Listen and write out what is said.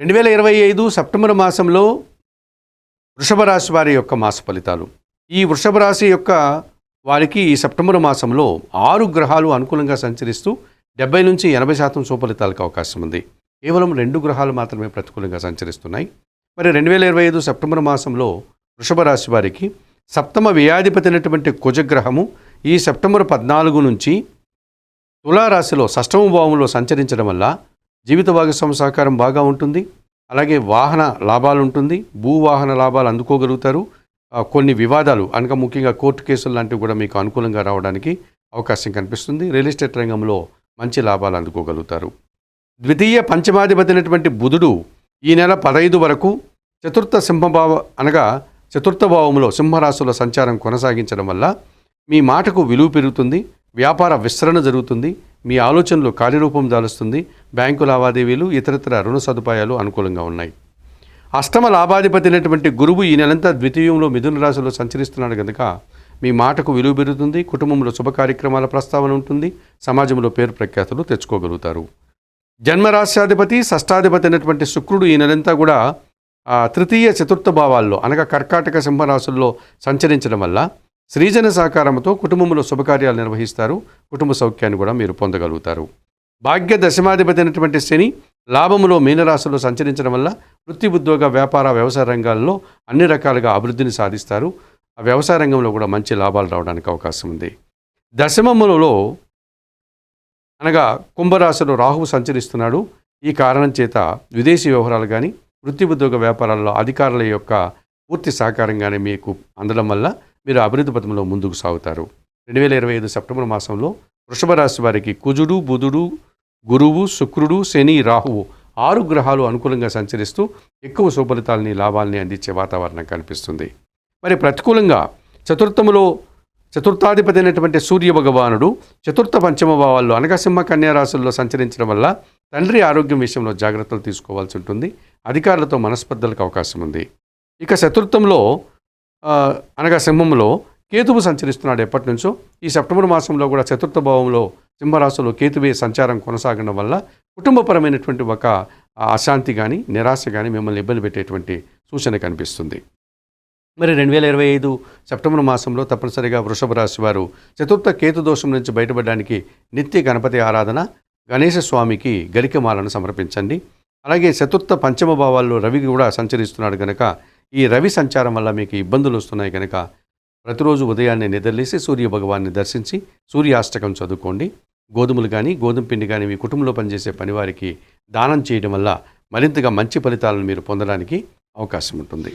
రెండు వేల ఇరవై ఐదు సెప్టెంబర్ మాసంలో వృషభ రాశి వారి యొక్క మాస ఫలితాలు. ఈ వృషభ రాశి యొక్క వారికి ఈ సెప్టెంబర్ మాసంలో ఆరు గ్రహాలు అనుకూలంగా సంచరిస్తూ డెబ్బై నుంచి ఎనభై శాతం సుఫలితాలకు అవకాశం ఉంది. కేవలం రెండు గ్రహాలు మాత్రమే ప్రతికూలంగా సంచరిస్తున్నాయి. మరి రెండు వేల ఇరవై ఐదు సెప్టెంబర్ మాసంలో వృషభ రాశి వారికి సప్తమ వ్యాధిపతినటువంటి కుజగ్రహము ఈ సెప్టెంబర్ పద్నాలుగు నుంచి తులారాశిలో షష్టమ భావంలో సంచరించడం వల్ల జీవిత భాగస్వామి సహకారం బాగా ఉంటుంది. అలాగే వాహన లాభాలు ఉంటుంది. భూవాహన లాభాలు అందుకోగలుగుతారు. కొన్ని వివాదాలు అనగా ముఖ్యంగా కోర్టు కేసులు లాంటివి కూడా మీకు అనుకూలంగా రావడానికి అవకాశం కనిపిస్తుంది. రియల్ ఎస్టేట్ రంగంలో మంచి లాభాలు అందుకోగలుగుతారు. ద్వితీయ పంచమాధిపతినటువంటి బుధుడు ఈ నెల పదహైదు వరకు చతుర్థ సింహభావ అనగా చతుర్థ భావంలో సింహరాశుల సంచారం కొనసాగించడం వల్ల మీ మాటకు విలువ పెరుగుతుంది. వ్యాపార విస్తరణ జరుగుతుంది. మీ ఆలోచనలు కార్యరూపం దాలుస్తుంది బ్యాంకు లావాదేవీలు ఇతరత్ర రుణ సదుపాయాలు అనుకూలంగా ఉన్నాయి. అష్టమ లాభాధిపతి అయినటువంటి గురువు ఈ నెలంతా ద్వితీయంలో మిథున రాశిలో సంచరిస్తున్నాడు కనుక మీ మాటకు విలువ పెరుగుతుంది కుటుంబంలో శుభ కార్యక్రమాల ప్రస్తావన ఉంటుంది సమాజంలో పేరు ప్రఖ్యాతులు తెచ్చుకోగలుగుతారు. జన్మరాశ్యాధిపతి షష్టాధిపతి అయినటువంటి శుక్రుడు ఈ నెలంతా కూడా తృతీయ చతుర్థ భావాల్లో అనగా కర్కాటక సింహరాశుల్లో సంచరించడం వల్ల శ్రీజన సహకారంతో కుటుంబంలో శుభకార్యాలు నిర్వహిస్తారు. కుటుంబ సౌఖ్యాన్ని కూడా మీరు పొందగలుగుతారు. భాగ్య దశమాధిపతి అయినటువంటి శని లాభములో మీనరాశిలో సంచరించడం వల్ల వృత్తి ఉద్యోగ వ్యాపార వ్యవసాయ రంగాల్లో అన్ని రకాలుగా అభివృద్ధిని సాధిస్తారు. ఆ వ్యవసాయ రంగంలో కూడా మంచి లాభాలు రావడానికి అవకాశం ఉంది. దశమములలో అనగా కుంభరాశిలో రాహువు సంచరిస్తున్నాడు. ఈ కారణం చేత విదేశీ వ్యవహారాలు కానీ వృత్తి ఉద్యోగ వ్యాపారాల్లో అధికారుల యొక్క పూర్తి సహకారంగానే మీకు అందడం వల్ల మీరు అభివృద్ధి పథంలో ముందుకు సాగుతారు. రెండు వేల ఇరవై ఐదు సెప్టెంబర్ మాసంలో వృషభ రాశి వారికి కుజుడు బుధుడు గురువు శుక్రుడు శని రాహువు ఆరు గ్రహాలు అనుకూలంగా సంచరిస్తూ ఎక్కువ సుఫలితాలని లాభాలని అందించే వాతావరణం కనిపిస్తుంది. మరి ప్రతికూలంగా చతుర్థములో చతుర్థాధిపతి అయినటువంటి సూర్య భగవానుడు చతుర్థ పంచమ భావాల్లో అనగా సింహ సంచరించడం వల్ల తండ్రి ఆరోగ్యం విషయంలో జాగ్రత్తలు తీసుకోవాల్సి ఉంటుంది. అధికారులతో మనస్పర్ధలకు అవకాశం ఉంది. ఇక చతుర్థంలో అనగా సింహంలో కేతువు సంచరిస్తున్నాడు ఎప్పటి నుంచో. ఈ సెప్టెంబర్ మాసంలో కూడా చతుర్థ భావంలో సింహరాశిలో కేతువే సంచారం కొనసాగడం వల్ల కుటుంబపరమైనటువంటి ఒక అశాంతి కానీ నిరాశ కానీ మిమ్మల్ని ఇబ్బంది పెట్టేటువంటి సూచన కనిపిస్తుంది. మరి రెండు వేల ఇరవై ఐదు సెప్టెంబర్ మాసంలో తప్పనిసరిగా వృషభ రాశి వారు చతుర్థ కేతు దోషం నుంచి బయటపడడానికి నిత్య గణపతి ఆరాధన గణేశ స్వామికి గరికమాలను సమర్పించండి. అలాగే చతుర్థ పంచమ భావాల్లో రవి కూడా సంచరిస్తున్నాడు కనుక ఈ రవి సంచారం వల్ల మీకు ఇబ్బందులు వస్తున్నాయి కనుక ప్రతిరోజు ఉదయాన్నే నిద్రలేసి సూర్య భగవాన్ని దర్శించి సూర్యాష్టకం చదువుకోండి. గోధుమలు కానీ గోధుమ పిండి కానీ మీ కుటుంబంలో పనిచేసే పనివారికి దానం చేయడం వల్ల మరింతగా మంచి ఫలితాలను మీరు పొందడానికి అవకాశం ఉంటుంది.